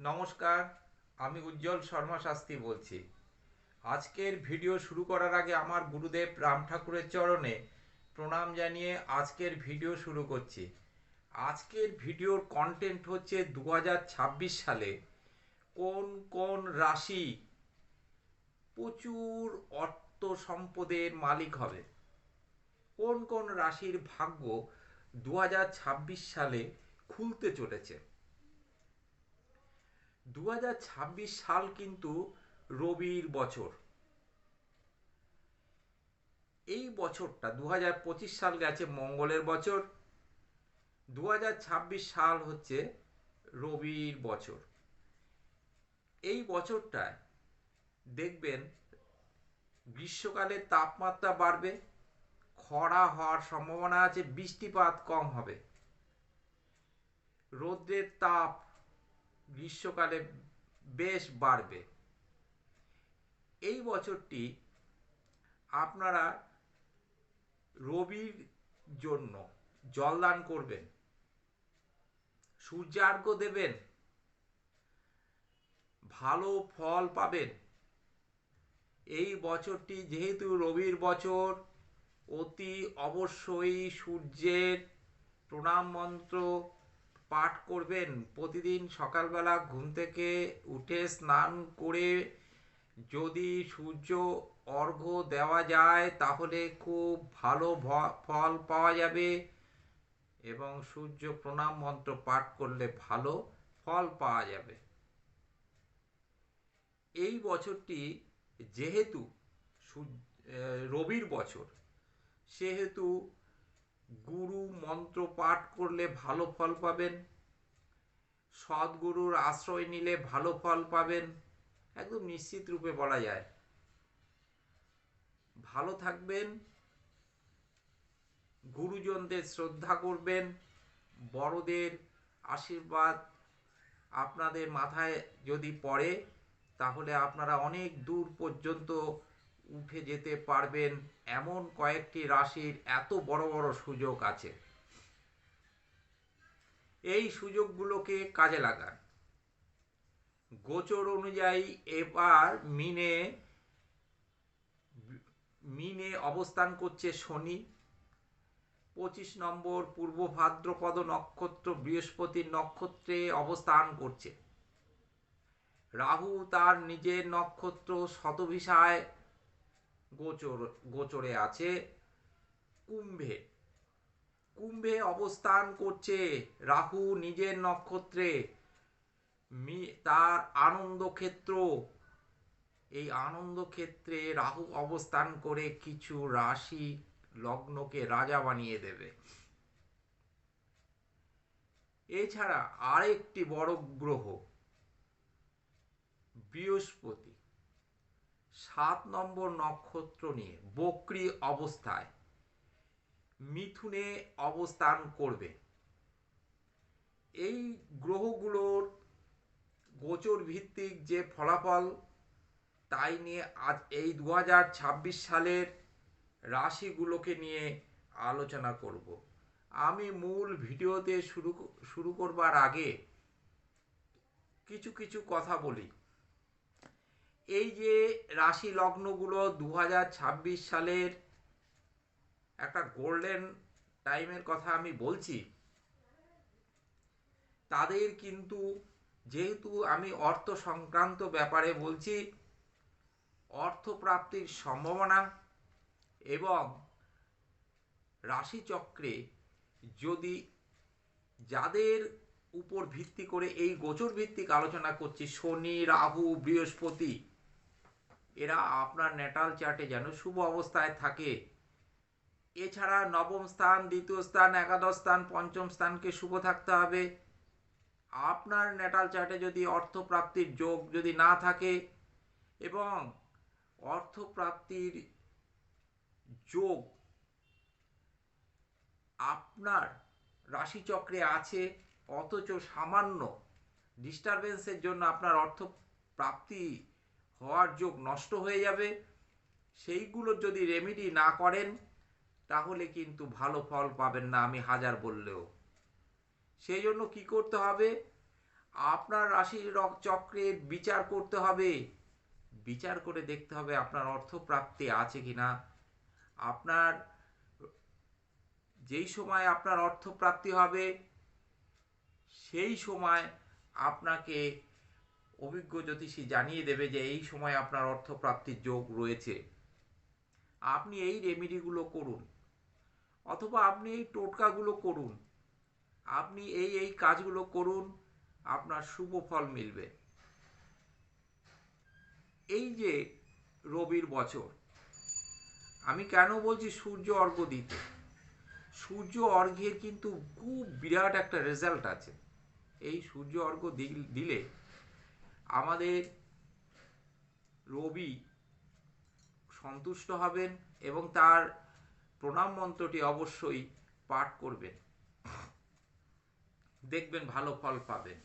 নমস্কার, আমি উজ্জ্বল শর্মা শাস্ত্রী বলছি। আজকের ভিডিও শুরু করার আগে আমার গুরুদেব রাম ঠাকুরের চরণে প্রণাম জানিয়ে আজকের ভিডিও শুরু করছি। আজকের ভিডিওর কন্টেন্ট হচ্ছে দু হাজার ছাব্বিশ সালে কোন কোন রাশি প্রচুর অর্থ সম্পদের মালিক হবে? কোন কোন রাশির ভাগ্য দু হাজার ছাব্বিশ সালে খুলতে চলেছে? দু হাজার ছাব্বিশ সাল কিন্তু রবির বছর। এই বছরটা দু সাল গেছে মঙ্গলের বছর দু হাজার ছাব্বিশ সাল হচ্ছে রবির বছর। এই বছরটায় দেখবেন গ্রীষ্মকালে তাপমাত্রা বাড়বে, খরা হওয়ার সম্ভাবনা আছে, বৃষ্টিপাত কম হবে। রৌদ্রের তাপ গ্রীষ্মকালে বেশ বাড়বে। এই বছরটি আপনারা রবির জন্য জলদান করবেন সূর্যার্ঘ দেবেন, ভালো ফল পাবেন। এই বছরটি যেহেতু রবির বছর, অতি অবশ্যই সূর্যের প্রণাম মন্ত্র পাঠ করবেন। প্রতিদিন সকালবেলা ঘুম থেকে উঠে স্নান করে যদি সূর্য অর্ঘ্য দেওয়া যায়, তাহলে খুব ভালো ফল পাওয়া যাবে এবং সূর্য প্রণাম মন্ত্র পাঠ করলে ভালো ফল পাওয়া যাবে। এই বছরটি যেহেতু রবির বছর, সেহেতু গুরু মন্ত্র পাঠ করলে ভালো ফল পাবেন। সদ্গুরুর আশ্রয় নিলে ভালো ফল পাবেন। একদম নিশ্চিত রূপে বলা যায়। ভালো থাকবেন, গুরুজনদের শ্রদ্ধা করবেন, বড়দের আশীর্বাদ আপনাদের মাথায় যদি পড়ে, তাহলে আপনারা অনেক দূর পর্যন্ত উঠে যেতে পারবেন। এমন কয়েকটি রাশির এত বড় বড় সুযোগ আছে। এই সুযোগগুলোকে কাজে লাগান। গোচর অনুযায়ী এবার মিনে মিনে অবস্থান করছে শনি। পঁচিশ নম্বর পূর্ব ভাদ্রপদ নক্ষত্র বৃহস্পতির নক্ষত্রে অবস্থান করছে। রাহু তার নিজের নক্ষত্র শতভিসায় গোচর, গোচরে আছে কুম্ভে। কুম্ভে অবস্থান করছে রাহু নিজের নক্ষত্রে। তার আনন্দ ক্ষেত্র এই আনন্দ ক্ষেত্রে রাহু অবস্থান করে কিছু রাশি লগ্নকে রাজা বানিয়ে দেবে। এছাড়া আরেকটি বড় গ্রহ বৃহস্পতি। সাত নম্বর নক্ষত্র নিয়ে বক্রি অবস্থায় মিথুনে অবস্থান করবে। এই গ্রহগুলোর গোচর ভিত্তিক যে ফলাফল, তাই নিয়ে আজ এই দু হাজার ছাব্বিশ সালের রাশিগুলোকে নিয়ে আলোচনা করব। আমি মূল ভিডিওতে শুরু শুরু করবার আগে কিছু কিছু কথা বলি। এই যে রাশি লগ্নগুলো দু হাজার ছাব্বিশ সালের একটা গোল্ডেন টাইমের কথা আমি বলছি, তাদের কিন্তু যেহেতু আমি অর্থ সংক্রান্ত ব্যাপারে বলছি, অর্থপ্রাপ্তির সম্ভাবনা এবং রাশিচক্রে যদি যাদের উপর ভিত্তি করে এই গোচর ভিত্তিক আলোচনা করছি, শনি, রাহু, বৃহস্পতি এরা আপনার নেটাল চার্টে যেন শুভ অবস্থায় থাকে। এছাড়া নবম স্থান, দ্বিতীয় স্থান, একাদশ স্থান, পঞ্চম স্থানকে শুভ থাকতে হবে। আপনার নেটাল চার্টে যদি অর্থপ্রাপ্তির যোগ যদি না থাকে এবং অর্থপ্রাপ্তির যোগ আপনার রাশিচক্রে আছে, অথচ সামান্য ডিস্টারবেন্সের জন্য আপনার অর্থ প্রাপ্তি হওয়ার যোগ নষ্ট হয়ে যাবে। সেইগুলো যদি রেমেডি না করেন, তাহলে কিন্তু ভালো ফল পাবেন না, আমি হাজার বললেও। সেই জন্য কী করতে হবে? আপনার রাশির চক্রের বিচার করতে হবে। বিচার করে দেখতে হবে আপনার অর্থপ্রাপ্তি আছে কি না আপনার, যেই সময় আপনার অর্থপ্রাপ্তি হবে, সেই সময় আপনাকে অভিজ্ঞ জ্যোতিষী জানিয়ে দেবে যে এই সময় আপনার অর্থপ্রাপ্তির যোগ রয়েছে। আপনি এই রেমেডিগুলো করুন, অথবা আপনি এই টোটকাগুলো করুন। আপনি এই এই কাজগুলো করুন, আপনার শুভ ফল মিলবে। এই যে রবির বছর, আমি কেন বলছি সূর্য অর্ঘ্য দিতে? সূর্য অর্ঘ্যের কিন্তু খুব বিরাট একটা রেজাল্ট আছে। এই সূর্য অর্ঘ্য দিল- দিলে আমাদের রবি সন্তুষ্ট হবেন এবং তার প্রণাম মন্ত্রটি অবশ্যই পাঠ করবেন। দেখবেন ভালো ফল পাবেন।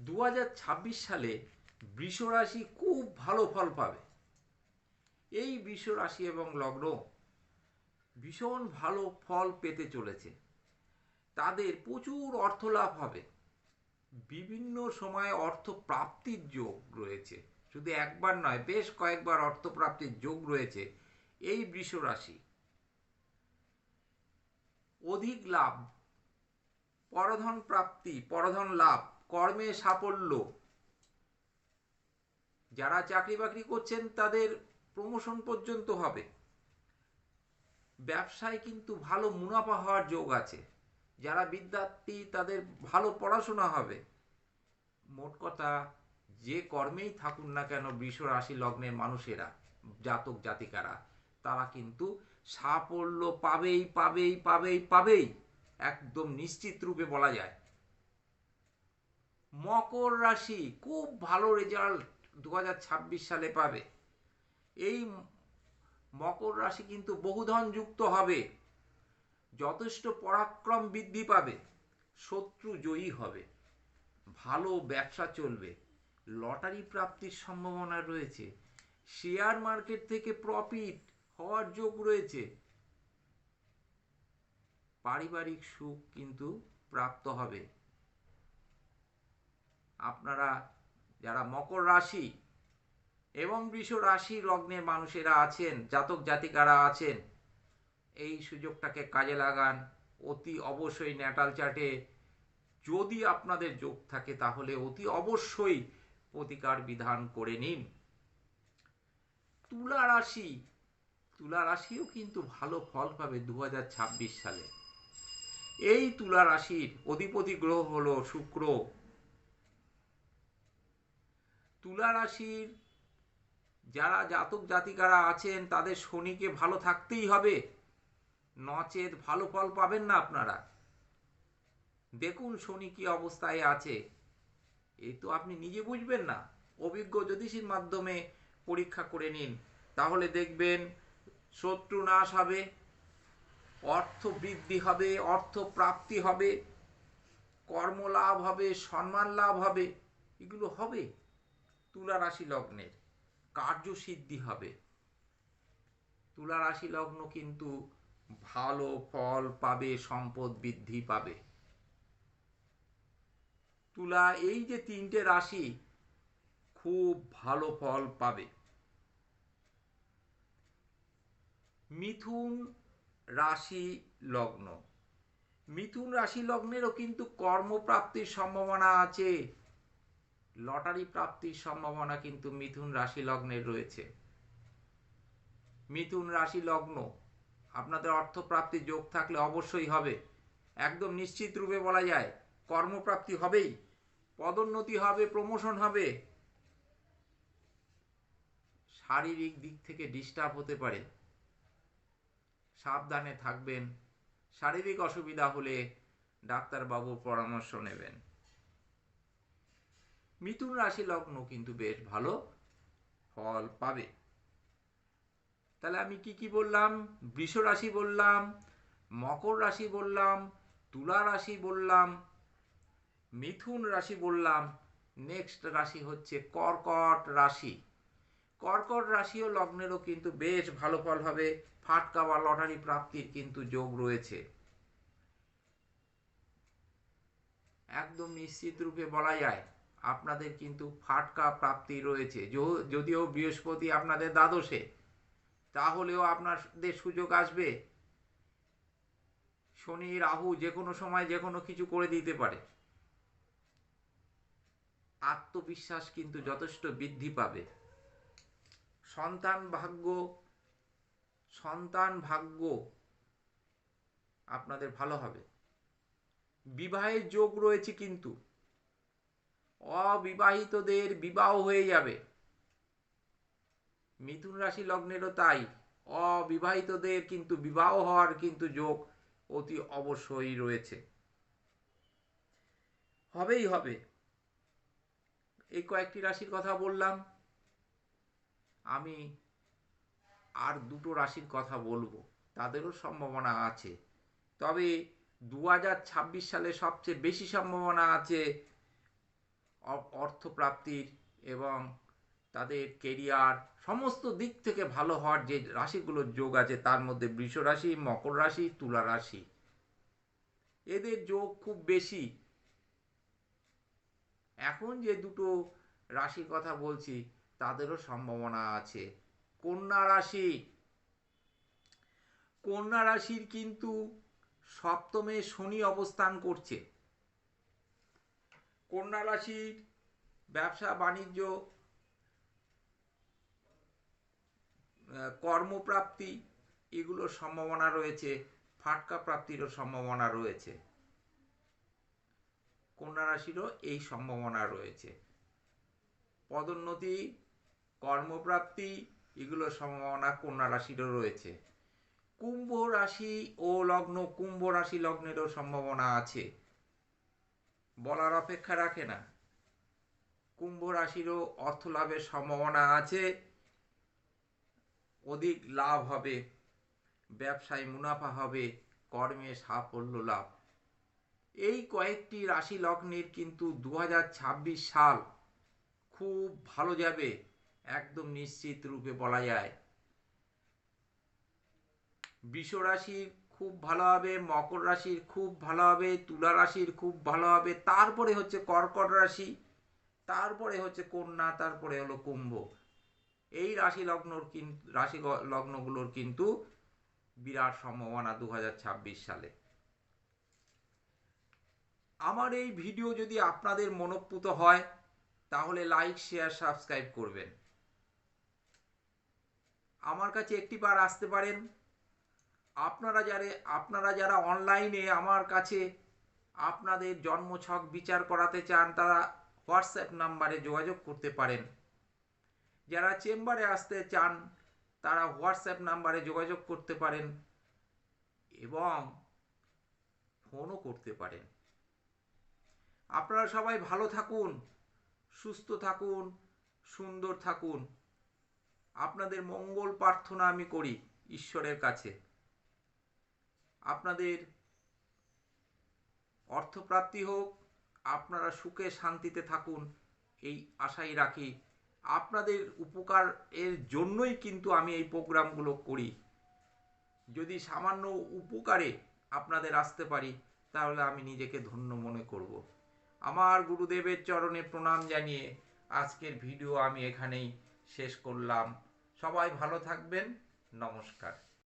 দু হাজার ছাব্বিশ সালে বৃষ রাশি খুব ভালো ফল পাবে। এই বৃষ রাশি এবং লগ্ন ভীষণ ভালো ফল পেতে চলেছে। তাদের প্রচুর অর্থ লাভ হবে। বিভিন্ন সময়ে অর্থ প্রাপ্তির যোগ রয়েছে। শুধু একবার নয়, বেশ কয়েকবার অর্থ প্রাপ্তির যোগ রয়েছে এই বৃষ রাশি অধিক লাভ, পরধন প্রাপ্তি, পরধন লাভ, কর্মে সাফল্য। যারা চাকরি বাকরি করছেন, তাদের প্রমোশন পর্যন্ত হবে। ব্যবসায় কিন্তু ভালো মুনাফা হওয়ার যোগ আছে। যারা বিদ্যার্থী, তাদের ভালো পড়াশোনা হবে। মোট কথা, যে কর্মেই থাকুন না কেন, বৃষ রাশি লগ্নের মানুষেরা, জাতক জাতিকারা, তারা কিন্তু সাফল্য পাবেই পাবেই পাবেই পাবেই, একদম নিশ্চিত রূপে বলা যায়। মকর রাশি খুব ভালো রেজাল্ট দু হাজার ছাব্বিশ সালে পাবে। এই মকর রাশি কিন্তু বহুধন যুক্ত হবে। যথেষ্ট পরাক্রম বৃদ্ধি পাবে, শত্রু জয়ী হবে, ভালো ব্যবসা চলবে। লটারি প্রাপ্তির সম্ভাবনা রয়েছে, শেয়ার মার্কেট থেকে প্রফিট হওয়ার যোগ রয়েছে। পারিবারিক সুখ কিন্তু প্রাপ্ত হবে। আপনারা যারা মকর রাশি এবং বৃষ রাশি লগ্নের মানুষেরা আছেন, জাতক জাতিকারা আছেন এই সুযোগটাকে কাজে লাগান। অতি অবশ্যই ন্যাটাল চার্টে যদি আপনাদের যোগ থাকে তাহলে অতি অবশ্যই প্রতিকার বিধান করে নিন। তুলা রাশি, তুলা রাশিও কিন্তু ভালো ফল পাবে দু হাজার ছাব্বিশ সালে। এই তুলা রাশির অধিপতি গ্রহ হল শুক্র। তুলা রাশির যারা জাতক জাতিকারা আছেন তাদের শনিকে ভালো থাকতেই হবে। নচেত ভালো ফল পাবেন না আপনারা। দেখুন শনি কি অবস্থায় আছে। এই তো আপনি নিজে বুঝবেন না। অভিজ্ঞ জ্যোতিষীর মাধ্যমে পরীক্ষা করে নিন। তাহলে দেখবেন শত্রু নাশ হবে, অর্থ বৃদ্ধি হবে, অর্থ প্রাপ্তি হবে কর্মলাভ হবে, সম্মান লাভ হবে, এগুলো হবে তুলা রাশি লগ্নের। কার্যসিদ্ধি হবে। তুলা রাশি লগ্ন কিন্তু ভালো ফল পাবে, সম্পদ বৃদ্ধি পাবে। তুলা, এই যে তিনটে রাশি খুব ভালো ফল পাবে। মিথুন রাশি লগ্ন। মিথুন রাশি লগ্নেরও কিন্তু কর্মপ্রাপ্তির সম্ভাবনা আছে। লটারি প্রাপ্তির সম্ভাবনা কিন্তু মিথুন রাশি লগ্নের রয়েছে। মিথুন রাশি লগ্ন আপনাদের অর্থপ্রাপ্তির যোগ থাকলে অবশ্যই হবে। একদম নিশ্চিত রূপে বলা যায়, কর্মপ্রাপ্তি হবেই। পদোন্নতি হবে, প্রমোশন হবে। শারীরিক দিক থেকে ডিস্টার্ব হতে পারে। সাবধানে থাকবেন। শারীরিক অসুবিধা হলে ডাক্তারবাবুর পরামর্শ নেবেন। মিথুন রাশি লগ্ন কিন্তু বেশ ভালো ফল পাবে। তাহলে আমি কি কি বললাম? বৃষ রাশি বললাম, মকর রাশি বললাম, তুলা রাশি বললাম, মিথুন রাশি বললাম নেক্সট রাশি হচ্ছে কর্কট রাশি। কর্কট রাশি ও লগ্নেরও কিন্তু বেশ ভালো ফল হবে, ফাটকা বা লটারি প্রাপ্তির কিন্তু যোগ রয়েছে। একদম নিশ্চিত রূপে বলা যায়, আপনাদের কিন্তু ফাটকা প্রাপ্তি রয়েছে যদিও বৃহস্পতি আপনাদের দ্বাদশে তাহলেও আপনাদের সুযোগ আসবে। শনি, রাহু যে কোনো সময় যে কোনো কিছু করে দিতে পারে। আত্মবিশ্বাস কিন্তু যথেষ্ট বৃদ্ধি পাবে। সন্তান ভাগ্য সন্তান ভাগ্য আপনাদের ভালো হবে। বিবাহের যোগ রয়েছে কিন্তু। অবিবাহিতদের বিবাহ হয়ে যাবে। মিথুন রাশি লগ্নেরও তাই। অবিবাহিতদের কিন্তু বিবাহ হওয়ার কিন্তু যোগ অতি অবশ্যই রয়েছে। হবেই হবে। এই কয়েকটি রাশির কথা বললাম। আমি আর দুটো রাশির কথা বলব। তাদেরও সম্ভাবনা আছে। তবে দু হাজার ছাব্বিশ সালে সবচেয়ে বেশি সম্ভাবনা আছে অর্থপ্রাপ্তির এবং তাদের কেরিয়ার সমস্ত দিক থেকে ভালো হওয়ার যে রাশিগুলোর যোগ আছে, তার মধ্যে বৃষ রাশি, মকর রাশি, তুলা রাশি। এদের যোগ খুব বেশি। এখন যে দুটো রাশির কথা বলছি, তাদেরও সম্ভাবনা আছে। কন্যা রাশি। কন্যা রাশির কিন্তু সপ্তমে শনি অবস্থান করছে। কন্যা রাশির ব্যবসা, বাণিজ্য কর্মপ্রাপ্তি এগুলোর সম্ভাবনা রয়েছে, ফাটকা প্রাপ্তিরও সম্ভাবনা রয়েছে। কন্যা রাশিরও এই সম্ভাবনা রয়েছে। পদোন্নতি, কর্মপ্রাপ্তি এগুলোর সম্ভাবনা কন্যা রাশিরও রয়েছে। কুম্ভ রাশি ও লগ্ন, কুম্ভ রাশি লগ্নেরও সম্ভাবনা আছে। বলার অপেক্ষা রাখে না। কুম্ভ রাশিরও অর্থ লাভের সম্ভাবনা আছে। অধিক লাভ হবে, ব্যবসায় মুনাফা হবে, কর্মে সাফল্য লাভ। এই কয়েকটি রাশি লগ্নের কিন্তু দু হাজার ছাব্বিশ সাল খুব ভালো যাবে, একদম নিশ্চিত রূপে বলা যায়। বৃষ রাশির খুব ভালো হবে, মকর রাশির খুব ভালো হবে, তুলা রাশির খুব ভালো হবে, তারপরে হচ্ছে কর্কট রাশি, তারপরে হচ্ছে কন্যা, তারপরে হলো কুম্ভ। এই রাশি লগ্নর রাশি লগ্নগুলোর কিন্তু বিরাট সম্ভাবনা দু হাজার ছাব্বিশ সালে। আমার এই ভিডিও যদি আপনাদের মনোপ্রুত হয়, তাহলে লাইক, শেয়ার, সাবস্ক্রাইব করবেন। আমার কাছে একটি বার আসতে পারেন। আপনারা যারা আপনারা যারা অনলাইনে আমার কাছে আপনাদের জন্মছক বিচার করাতে চান, তারা হোয়াটসঅ্যাপ নাম্বারে যোগাযোগ করতে পারেন। যারা চেম্বারে আসতে চান, তারা হোয়াটসঅ্যাপ নাম্বারে যোগাযোগ করতে পারেন এবং ফোনও করতে পারেন। আপনারা সবাই ভালো থাকুন, সুস্থ থাকুন, সুন্দর থাকুন। আপনাদের মঙ্গল প্রার্থনা আমি করি ঈশ্বরের কাছে। আপনাদের অর্থপ্রাপ্তি হোক, আপনারা সুখে শান্তিতে থাকুন, এই আশাই রাখি। আপনাদের উপকার এর জন্যই কিন্তু আমি এই প্রোগ্রামগুলো করি। যদি সামান্য উপকারে আপনাদের আসতে পারি, তাহলে আমি নিজেকে ধন্য মনে করব। আমার গুরুদেবের চরণে প্রণাম জানিয়ে আজকের ভিডিও আমি এখানেই শেষ করলাম। সবাই ভালো থাকবেন। নমস্কার।